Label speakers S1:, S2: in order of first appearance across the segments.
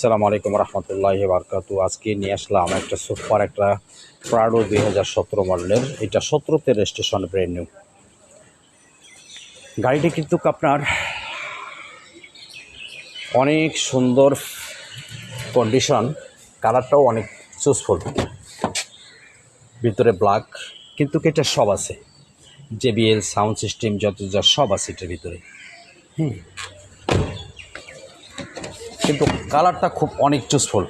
S1: সালাম আলাইকুম রহমতুল্লাহ বারকাতু আজকে নিয়ে আসলাম একটা সুপার, একটা প্রাডো দুই হাজার সতেরো মডেলের। এটা সতেরোতে রেজিস্ট্রেশন ব্র্যান্ড নিউ গাড়িটি কিন্তু আপনার অনেক সুন্দর কন্ডিশন কালারটাও অনেক চুজফুল ভিতরে ব্ল্যাক কিন্তু এটা সব আছে? জেবিএল সাউন্ড সিস্টেম যত যা সব আছে এটার ভিতরে। হুম। কিন্তু কালারটা খুব অনেক চুজফুল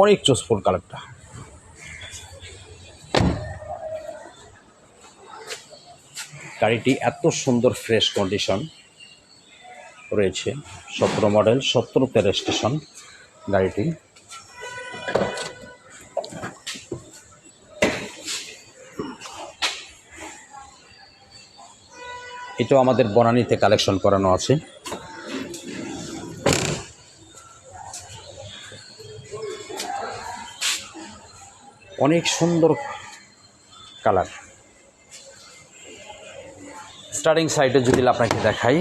S1: অনেক চুজফুল কালারটা। গাড়িটি এত সুন্দর ফ্রেশ কন্ডিশন রয়েছে, সতেরো মডেল সতেরোতে রেজিস্ট্রেশন গাড়িটি। এটাও আমাদের বনানীতে কালেকশন করানো আছে। অনেক সুন্দর কালার। স্টার্টিং সাইডে যদি আপনাকে দেখাই,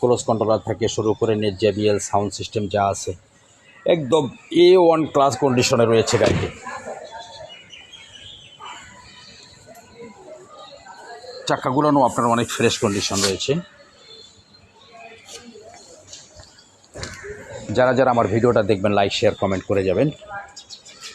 S1: ক্লোজ কন্ট্রোলার থেকে শুরু করে নেট জেবিএল, সাউন্ড সিস্টেম যা আছে, একদম এ ওয়ান ক্লাস কন্ডিশনে রয়েছে গাড়িটি। চাকাগুলোও আপনার অনেক ফ্রেশ কন্ডিশন রয়েছে। যারা যারা আমার ভিডিওটা দেখবেন লাইক শেয়ার কমেন্ট করে যাবেন।